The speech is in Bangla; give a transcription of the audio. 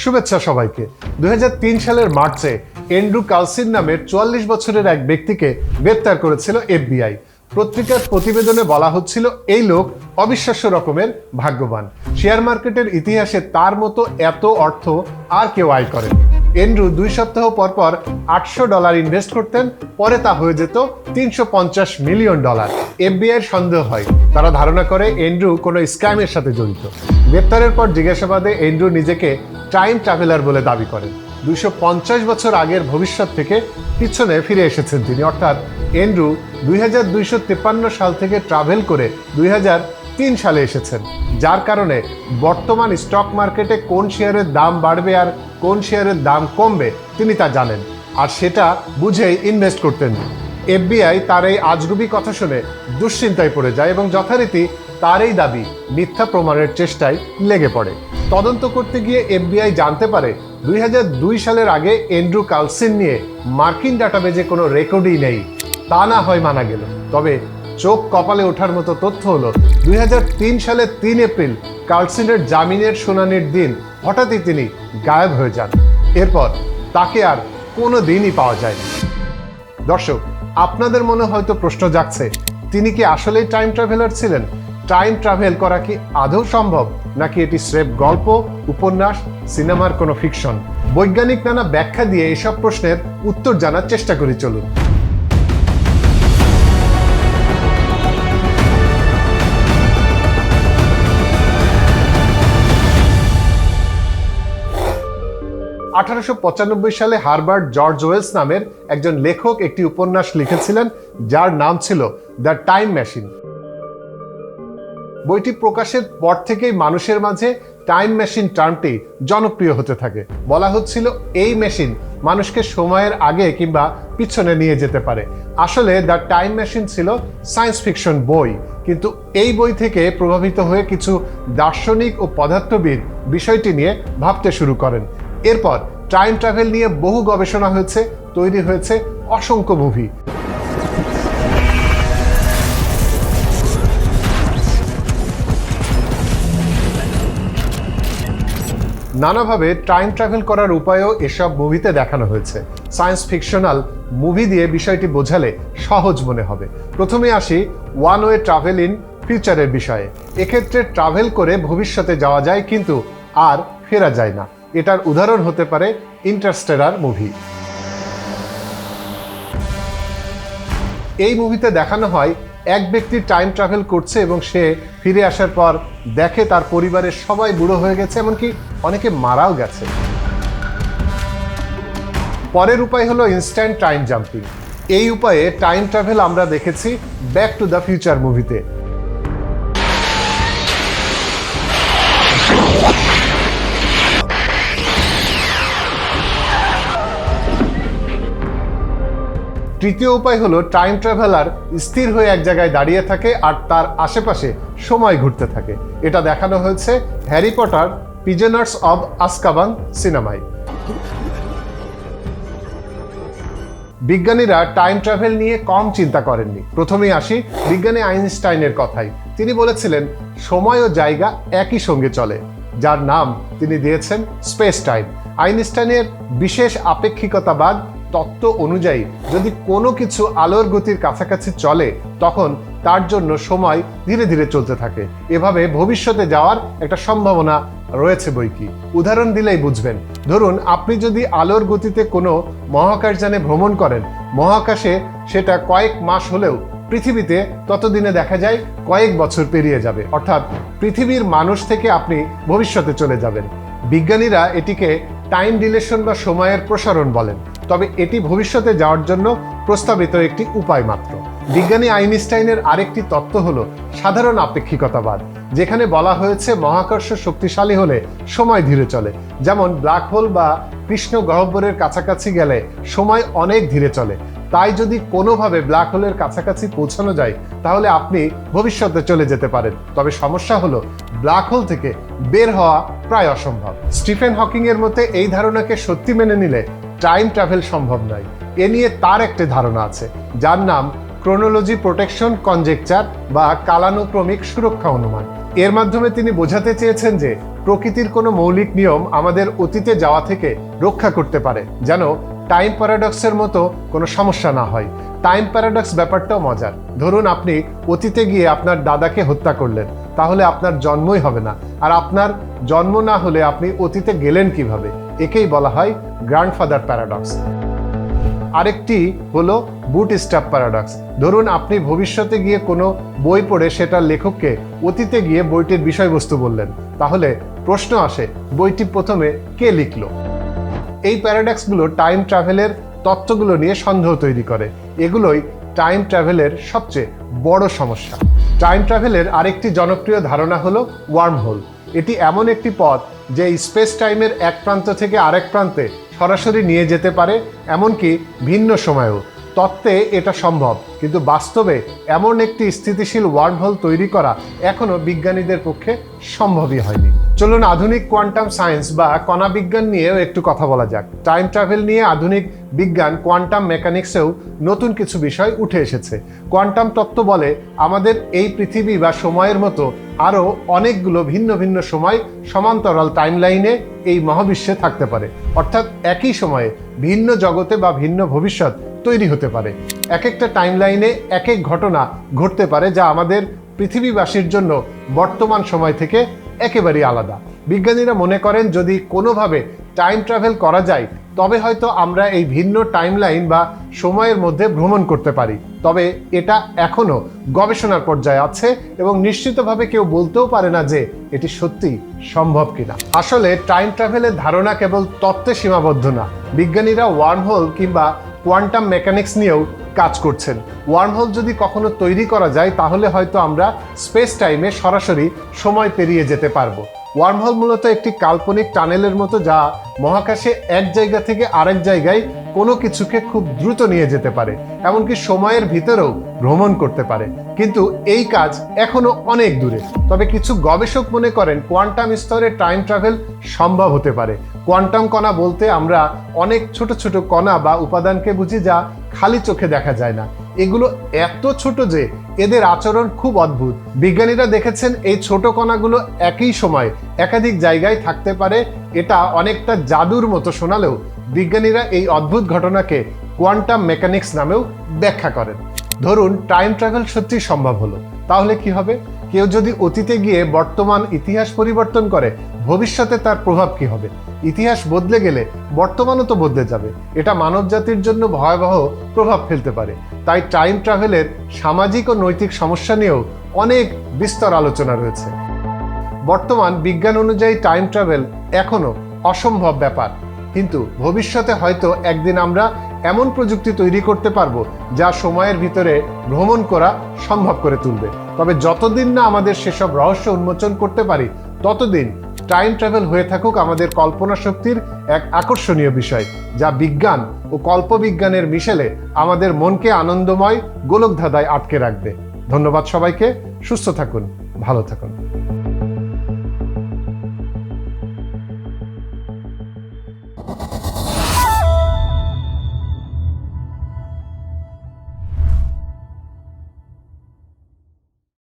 শুভেচ্ছা সবাইকে। দুই হাজার তিন সালের মার্চে এন্ড্রু কালসিন নামের চুয়াল্লিশ বছরের এক ব্যক্তিকে গ্রেপ্তার করেছিল এফবিআই। পত্রিকার প্রতিবেদনে বলা হচ্ছিল, এই লোক অবিশ্বাস্য রকমের ভাগ্যবান। শেয়ার মার্কেটের ইতিহাসে তার মতো এত অর্থ আর কেউ আয় করেন। এন্ড্রু দুই সপ্তাহ পর পর আটশো ডলার ইনভেস্ট করতেন, পরে তা হয়ে যেত তিনশো পঞ্চাশ মিলিয়ন ডলার। এফবিআই এর সন্দেহ হয়, তারা ধারণা করে এন্ড্রু কোনো স্ক্যামের সাথে জড়িত। গ্রেপ্তারের পর জিজ্ঞাসাবাদে এন্ড্রু নিজেকে টাইম ট্রাভেলার বলে দাবি করেন। দুইশো পঞ্চাশ বছর আগের ভবিষ্যৎ থেকে পিছনে ফিরে এসেছেন তিনি। অর্থাৎ এন্ড্রু দুই সাল থেকে ট্রাভেল করে দুই হাজার তিন সালে এসেছেন, যার কারণে বর্তমান স্টক মার্কেটে কোন শেয়ারের দাম বাড়বে আর কোন শেয়ারের দাম কমবে তিনি তা জানেন। আর সেটা বুঝেই ইনভেস্ট করতেন। এফবিআই তার এই আজগুবি কথা শুনে দুশ্চিন্তায় পড়ে যায় এবং যথারীতি তার এই দাবি, মিথ্যা প্রমাণের চেষ্টায় লেগে পড়ে। তদন্ত করতে গিয়ে এফবিআই জানতে পারে, দুই হাজার দুই সালের আগে এন্ড্রু কালসিন নিয়ে মার্কিন ডাটাবেজে কোনো রেকর্ডই নেই। তা না হয় মানা গেল। তবে চোখ কপালে ওঠার মতো তথ্য হলো, দুই সালের তিন এপ্রিল কার্লসিনের জামিনের শুনানির দিন হঠাৎই তিনি গায়েব হয়ে যান। এরপর তাকে আর কোনো দিনই পাওয়া যায়নি। দর্শক, আপনাদের মনে হয়তো প্রশ্ন জাগছে, তিনি কি আসলেই টাইম ট্রাভেলার ছিলেন? টাইম ট্রাভেল করা কি আদৌ সম্ভব? নাকি এটি স্রেফ গল্প, উপন্যাস, সিনেমার কোনো ফিকশন বৈজ্ঞানিক নানা ব্যাখ্যা দিয়ে এসব প্রশ্নের উত্তর জানার চেষ্টা করি, চলুন। আঠারোশো পঁচানব্বই সালে হারবার্ট জর্জ ওয়েলস নামের একজন লেখক একটি উপন্যাস লিখেছিলেন, যার নাম ছিল দ্য টাইম মেশিন। বইটি প্রকাশের পর থেকেই মানুষের মাঝে টাইম মেশিন টার্মটি জনপ্রিয় হতে থাকে। বলা হচ্ছিল এই মেশিন মানুষকে সময়ের আগে কিংবা পিছনে নিয়ে যেতে পারে। আসলে দ্য টাইম মেশিন ছিল সায়েন্স ফিকশন বই, কিন্তু এই বই থেকে প্রভাবিত হয়ে কিছু দার্শনিক ও পদার্থবিদ বিষয়টি নিয়ে ভাবতে শুরু করেন। এরপর টাইম ট্রাভেল নিয়ে বহু গবেষণা হয়েছে, তৈরি হয়েছে অসংখ্য মুভি নানাভাবে টাইম ট্রাভেল করার উপায়ও এসব মুভিতে দেখানো হয়েছে। সায়েন্স ফিকশনাল মুভি দিয়ে বিষয়টি বোঝালে সহজ মনে হবে। প্রথমে আসি ওয়ান ওয়ে ট্রাভেল ইন ফিউচারের বিষয়ে। এক্ষেত্রে ট্রাভেল করে ভবিষ্যতে যাওয়া যায় কিন্তু আর ফেরা যায় না। এটার উদাহরণ হতে পারে ইন্টারস্টেলার মুভি। এই মুভিতে দেখানো হয় এক ব্যক্তি টাইম ট্রাভেল করছে এবং সে ফিরে আসার পর দেখে তার পরিবারের সবাই বুড়ো হয়ে গেছে, এমনকি অনেকে মারাও গেছে। পরের উপায় হলো ইনস্ট্যান্ট টাইম জাম্পিং এই উপায়ে টাইম ট্রাভেল আমরা দেখেছি ব্যাক টু দ্য ফিউচার মুভিতে তৃতীয় উপায় হলো টাইম ট্রাভেলার স্থির হয়ে এক জায়গায় দাঁড়িয়ে থাকে আর তার আশেপাশে সময় ঘুরতে থাকে। এটা দেখানো হয়েছে Harry Potter prisoner of Azkaban সিনেমায়। বিজ্ঞানীরা টাইম ট্রাভেল নিয়ে কম চিন্তা করেননি। প্রথমেই আসি বিজ্ঞানী আইনস্টাইনের কথাই তিনি বলেছিলেন, সময় ও জায়গা একই সঙ্গে চলে, যার নাম তিনি দিয়েছেন স্পেস টাইম। আইনস্টাইনের বিশেষ আপেক্ষিকতাবাদ তত্ত্ব অনুযায়ী যদি কোনো কিছু আলোর গতির কাছাকাছি চলে, তখন তার জন্য সময় ধীরে ধীরে চলতে থাকে। এভাবে ভবিষ্যতে যাওয়ার একটা সম্ভাবনা রয়েছে বই কি উদাহরণ দিলেই বুঝবেন। ধরুন, আপনি যদি আলোর গতিতে কোনো মহাকাশযানে ভ্রমণ করেন, মহাকাশে সেটা কয়েক মাস হলেও পৃথিবীতে ততদিনে দেখা যায় কয়েক বছর পেরিয়ে যাবে। অর্থাৎ পৃথিবীর মানুষ থেকে আপনি ভবিষ্যতে চলে যাবেন। বিজ্ঞানীরা এটিকে টাইম ডিলেশন বা সময়ের প্রসারণ বলেন। তবে এটি ভবিষ্যতে যাওয়ার জন্য প্রস্তাবিত একটি উপায় মাত্র। বিজ্ঞানী আইনস্টাইনের আরেকটি তত্ত্ব হল সাধারণ আপেক্ষিকতাবাদ, যেখানে বলা হয়েছে মহাকর্ষ শক্তিশালী হলে সময় ধীরে চলে। যেমন ব্ল্যাক হোল বা কৃষ্ণ গহ্বরের কাছাকাছি গেলে সময় অনেক ধীরে চলে। তাই যদি কোনোভাবে ব্ল্যাক হোলের কাছাকাছি পৌঁছানো যায়, তাহলে আপনি ভবিষ্যতে চলে যেতে পারেন। তবে সমস্যা হলো ব্ল্যাক হোল থেকে বের হওয়া প্রায় অসম্ভব। স্টিফেন হকিং এর মতে, এই ধারণাকে সত্যি মেনে নিলে টাইম ট্রাভেল সম্ভব নয়। এ নিয়ে তার একটি ধারণা আছে, যার নাম ক্রোনোলজি প্রোটেকশন কনজেকচার বা কালানুক্রমিক সুরক্ষা অনুমান। এর মাধ্যমে তিনি বোঝাতে চেয়েছেন যে, প্রকৃতির কোনো মৌলিক নিয়ম আমাদের অতীতে যাওয়া থেকে রক্ষা করতে পারে, যেন টাইম প্যারাডক্সের মতো কোনো সমস্যা না হয়। টাইম প্যারাডক্স ব্যাপারটাও মজার। ধরুন আপনি অতীতে গিয়ে আপনার দাদাকে হত্যা করলেন, তাহলে আপনার জন্মই হবে না। আর আপনার জন্ম না হলে আপনি অতীতে গেলেন কীভাবে? একেই বলা হয় গ্র্যান্ডফাদার প্যারাডক্স আরেকটি হলো বুট স্টাপ প্যারাডক্স ধরুন আপনি ভবিষ্যতে গিয়ে কোনো বই পড়ে সেটার লেখককে অতীতে গিয়ে বইটির বিষয়বস্তু বললেন, তাহলে প্রশ্ন আসে, বইটি প্রথমে কে লিখলো? এই প্যারাডক্সগুলো টাইম ট্রাভেলের তত্ত্বগুলো নিয়ে সন্দেহ তৈরি করে। এগুলোই টাইম ট্রাভেলের সবচেয়ে বড় সমস্যা। টাইম ট্রাভেলের আরেকটি জনপ্রিয় ধারণা হলো ওয়ার্ম হোল এটি এমন একটি পথ যে স্পেস টাইমের এক প্রান্ত থেকে আরেক প্রান্তে সরাসরি নিয়ে যেতে পারে, এমনকি ভিন্ন সময়েও। তত্ত্বে এটা সম্ভব, কিন্তু বাস্তবে এমন একটি স্থিতিশীল ওয়ার্ম হোল তৈরি করা এখনও বিজ্ঞানীদের পক্ষে সম্ভবই হয়নি। চলুন আধুনিক কোয়ান্টাম সায়েন্স বা কণা বিজ্ঞান নিয়েও একটু কথা বলা যাক। টাইম ট্রাভেল নিয়ে আধুনিক বিজ্ঞান কোয়ান্টাম মেকানিক্সেও নতুন কিছু বিষয় উঠে এসেছে। কোয়ান্টাম তত্ত্ব বলে আমাদের এই পৃথিবী বা সময়ের মতো আরও অনেকগুলো ভিন্ন ভিন্ন সময় সমান্তরাল টাইমলাইনে এই মহাবিশ্বে থাকতে পারে। অর্থাৎ একই সময়ে ভিন্ন জগতে বা ভিন্ন ভবিষ্যৎ তৈরি হতে পারে। এক একটা টাইমলাইনে এক এক ঘটনা ঘটতে পারে যা আমাদের পৃথিবীবাসীর জন্য বর্তমান সময় থেকে একেবারেই আলাদা। বিজ্ঞানীরা মনে করেন, যদি কোনোভাবে টাইম ট্রাভেল করা যায়, তবে হয়তো আমরা এই ভিন্ন টাইমলাইন বা সময়ের মধ্যে ভ্রমণ করতে পারি। তবে এটা এখনও গবেষণার পর্যায়ে আছে এবং নিশ্চিতভাবে কেউ বলতেও পারে না যে এটি সত্যি সম্ভব কিনা। আসলে টাইম ট্রাভেলের ধারণা কেবল তত্ত্বে সীমাবদ্ধ না। বিজ্ঞানীরা ওয়ার্মহোল কিংবা কোয়ান্টাম মেকানিক্স নিয়েও কাজ করছেন। ওয়ার্মহোল যদি কখনো তৈরি করা যায়, তাহলে হয়তো আমরা স্পেস টাইমে সরাসরি সময় পেরিয়ে যেতে পারব। ওয়ার্মহোল মূলত একটি কাল্পনিক টানেলের মতো যা মহাকাশে এক জায়গা থেকে আরেক জায়গায় কোনো কিছুকে খুব দ্রুত নিয়ে যেতে পারে, এমনকি সময়ের ভিতরেও ভ্রমণ করতে পারে। কিন্তু এই কাজ এখনও অনেক দূরে। তবে কিছু গবেষক মনে করেন কোয়ান্টাম স্তরে টাইম ট্রাভেল সম্ভব হতে পারে। কোয়ান্টাম কণা বলতে আমরা অনেক ছোট ছোট কণা বা উপাদানকে বুঝি যা খালি চোখে দেখা যায় না। এগুলো এত ছোট যে এদের আচরণ খুব অদ্ভুত। বিজ্ঞানীরা দেখেছেন এই ছোট কণাগুলো একই সময় একাধিক জায়গায় থাকতে পারে। এটা অনেকটা জাদুর মতো শোনালেও বিজ্ঞানীরা এই অদ্ভুত ঘটনাকে কোয়ান্টাম মেকানিক্স নামেও ব্যাখ্যা করেন। ধরুন, টাইম ট্রাভেল সত্যি সম্ভব হলো। তাহলে কি হবে? কেউ যদি অতীতে গিয়ে বর্তমান ইতিহাস পরিবর্তন করে, ভবিষ্যতে তার প্রভাব কি হবে? ইতিহাস বদলে গেলে বর্তমানও তো বদলে যাবে। এটা মানব জাতির জন্য ভয়াবহ প্রভাব ফেলতে পারে। তাই টাইম ট্রাভেলের সামাজিক ও নৈতিক সমস্যা নিয়েও অনেক বিস্তর আলোচনা রয়েছে। বর্তমান বিজ্ঞান অনুযায়ী টাইম ট্রাভেল এখনও অসম্ভব ব্যাপার। কিন্তু ভবিষ্যতে হয়তো একদিন আমরা এমন প্রযুক্তি তৈরি করতে পারব যা সময়ের ভিতরে ভ্রমণ করা সম্ভব করে তুলবে। তবে যতদিন না আমাদের সেসব রহস্য উন্মোচন করতে পারি, ততদিন টাইম ট্রাভেল হয়ে থাকুক আমাদের কল্পনা শক্তির এক আকর্ষণীয় বিষয়, যা বিজ্ঞান ও কল্পবিজ্ঞানের মিশেলে আমাদের মনকে আনন্দময় গোলকধাঁধায় আটকে রাখবে। ধন্যবাদ সবাইকে, সুস্থ থাকুন, ভালো থাকুন।